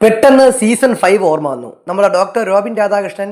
പെട്ടെന്ന് season five ഓർമ്മ വന്നു. നമ്മുടെ ഡോക്ടർ റോബിൻ രാധാകൃഷ്ണൻ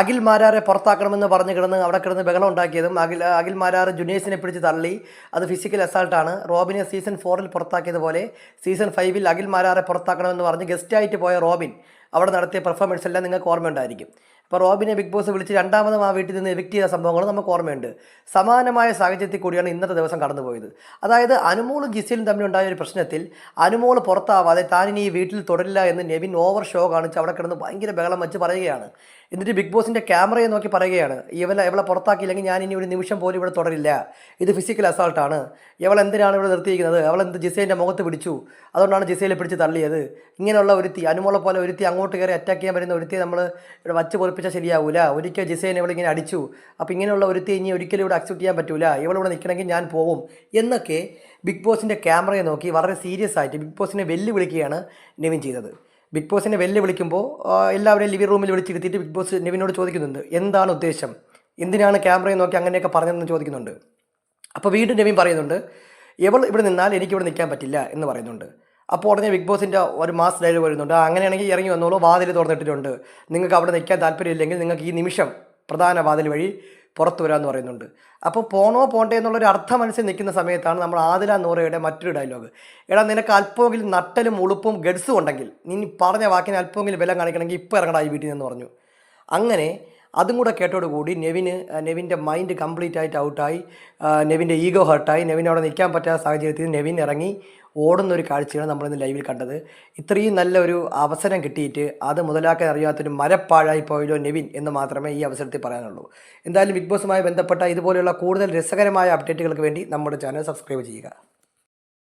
അഖിൽ മാരാറെ പുറത്താക്കണമെന്ന് പറഞ്ഞു കിടന്ന് അവിടെ കിടന്ന് ബഹളം ഉണ്ടാക്കിയതും അഖിൽ അഖിൽ മാരാർ ജുനേഴ്സിനെ പിടിച്ച് തള്ളി. അത് ഫിസിക്കൽ അസാൾട്ടാണ് റോബിനെ സീസൺ ഫോറിൽ പുറത്താക്കിയതുപോലെ സീസൺ ഫൈവിൽ അഖിൽ മാരാറെ പുറത്താക്കണമെന്ന് പറഞ്ഞ് ഗസ്റ്റായിട്ട് പോയ റോബിൻ അവിടെ നടത്തിയ പെർഫോമൻസ് എല്ലാം നിങ്ങൾക്ക് ഓർമ്മയുണ്ടായിരിക്കും. അപ്പോൾ റോബിനെ ബിഗ് ബോസ് വിളിച്ച് രണ്ടാമതും ആ വീട്ടിൽ നിന്ന് എവിക്റ്റ് ചെയ്ത സംഭവങ്ങൾ നമുക്ക് ഓർമ്മയുണ്ട്. സമാനമായ സാഹചര്യത്തിൽ കൂടിയാണ് ഇന്നത്തെ ദിവസം കടന്നുപോയത്. അതായത് അനുമോളും ജിസയിലും തമ്മിലുണ്ടായ ഒരു പ്രശ്നത്തിൽ അനുമോൾ പുറത്താവാതെ താനിനി ഈ വീട്ടിൽ തുടരില്ല എന്ന് നെവിൻ ഓവർ ഷോ കാണിച്ച് അവിടെ കിടന്ന് ഭയങ്കര ബഹളം വെച്ച് പറയുകയാണ്. എന്നിട്ട് ബിഗ് ബോസിന്റെ ക്യാമറയെ നോക്കി പറയുകയാണ് ഇവളെ ഇവളെ പുറത്താക്കിയില്ലെങ്കിൽ ഞാൻ ഇനി ഒരു നിമിഷം പോലും ഇവിടെ തുടരില്ല. ഇത് ഫിസിക്കൽ അസാൾട്ടാണ് ഇവൾ എന്തിനാണ് ഇവിടെ നിർത്തിയിരിക്കുന്നത്? അവൾ എന്ത് ജിസേന്റെ മുഖത്ത് പിടിച്ചു? അതുകൊണ്ടാണ് ജിസയിലെ പിടിച്ച് തള്ളിയത്. ഇങ്ങനെയുള്ള ഒരുത്തി അനുമോളെ പോലെ ഒരുത്തി അങ്ങോട്ട് കയറി അറ്റാക്ക് ചെയ്യാൻ പറ്റുന്ന ഒരുത്തി നമ്മൾ ഇവിടെ വച്ച് പൊറിപ്പിച്ചാൽ ശരിയാവില്ല ഒരിക്കൽ ജിസേനെ ഇവിടെ ഇങ്ങനെ അടിച്ചു. അപ്പോൾ ഇങ്ങനെയുള്ള ഒരുത്തി ഇനി ഒരിക്കലും ഇവിടെ അക്സെപ്റ്റ് ചെയ്യാൻ പറ്റൂല. ഇവളിവിടെ നിൽക്കണമെങ്കിൽ ഞാൻ പോവും. എന്നൊക്കെ ബിഗ് ബോസിന്റെ ക്യാമറയെ നോക്കി വളരെ സീരിയസ് ആയിട്ട് ബിഗ് ബോസിനെ വെല്ലുവിളിക്കുകയാണ് നിവിൻ ചെയ്തത്. ബിഗ് ബോസിനെ വെല്ലുവിളിക്കുമ്പോൾ എല്ലാവരെയും ലിവിംഗ് റൂമിൽ വിളിച്ചിരുത്തിയിട്ട് ബിഗ് ബോസ് നിവിനോട് ചോദിക്കുന്നുണ്ട് എന്താണ് ഉദ്ദേശം? എന്തിനാണ് ക്യാമറയെ നോക്കി അങ്ങനെയൊക്കെ പറഞ്ഞതെന്ന് ചോദിക്കുന്നുണ്ട്? അപ്പോൾ വീണ്ടും നെവിൻ പറയുന്നുണ്ട് ഇവൾ ഇവിടെ നിന്നാൽ എനിക്കിവിടെ നിൽക്കാൻ പറ്റില്ല എന്ന് പറയുന്നുണ്ട്. അപ്പോൾ ഉടനെ ബിഗ് ബോസിന്റെ ഒരു മാസ് ഡയലോഗ് വരുന്നുണ്ട്. "ആ, അങ്ങനെയാണെങ്കിൽ ഇറങ്ങി വന്നോളൂ വാതിൽ തുറന്നിട്ടിട്ടുണ്ട്. നിങ്ങൾക്ക് അവിടെ നിൽക്കാൻ താല്പര്യമില്ലെങ്കിൽ നിങ്ങൾക്ക് ഈ നിമിഷം പ്രധാന വാതിൽ വഴി പുറത്തു വരാമെന്ന് പറയുന്നുണ്ട്. അപ്പോൾ പോണോ പോണ്ടേ എന്നുള്ളൊരു അർത്ഥം മനസ്സിൽ നിൽക്കുന്ന സമയത്താണ് നമ്മൾ ആദില നൂറയുടെ മറ്റൊരു ഡയലോഗ് എടാ നിനക്ക് അല്പമെങ്കിലും നട്ടലും ഉളുപ്പും ഗഡ്സും ഉണ്ടെങ്കിൽ നീ പറഞ്ഞ വാക്കിന് അല്പമെങ്കിലും വില കാണിക്കണമെങ്കിൽ ഇപ്പോൾ ഇറങ്ങടാ ഈ വീട്ടിൽ നിന്ന് പറഞ്ഞു. അങ്ങനെ അതും കൂടെ കേട്ടോടുകൂടി നെവിന് നെവിന്റെ മൈൻഡ് കംപ്ലീറ്റ് ആയിട്ട് ഔട്ടായി. നെവിന്റെ ഈഗോ ഹർട്ടായി. നെവിൻ അവിടെ നിൽക്കാൻ പറ്റാത്ത സാഹചര്യത്തിൽ നെവിൻ ഇറങ്ങി ഓടുന്ന ഒരു കാഴ്ചയാണ് നമ്മളിന്ന് ലൈവിൽ കണ്ടത്. ഇത്രയും നല്ലൊരു അവസരം കിട്ടിയിട്ട് അത് മുതലാക്കാൻ അറിയാത്തൊരു മരപ്പാഴായി പോയല്ലോ നെവിൻ എന്ന് മാത്രമേ ഈ അവസരത്തിൽ പറയാനുള്ളൂ. എന്തായാലും ബിഗ് ബോസുമായി ബന്ധപ്പെട്ട ഇതുപോലെയുള്ള കൂടുതൽ രസകരമായ അപ്ഡേറ്റുകൾക്ക് വേണ്ടി നമ്മുടെ ചാനൽ സബ്സ്ക്രൈബ് ചെയ്യുക.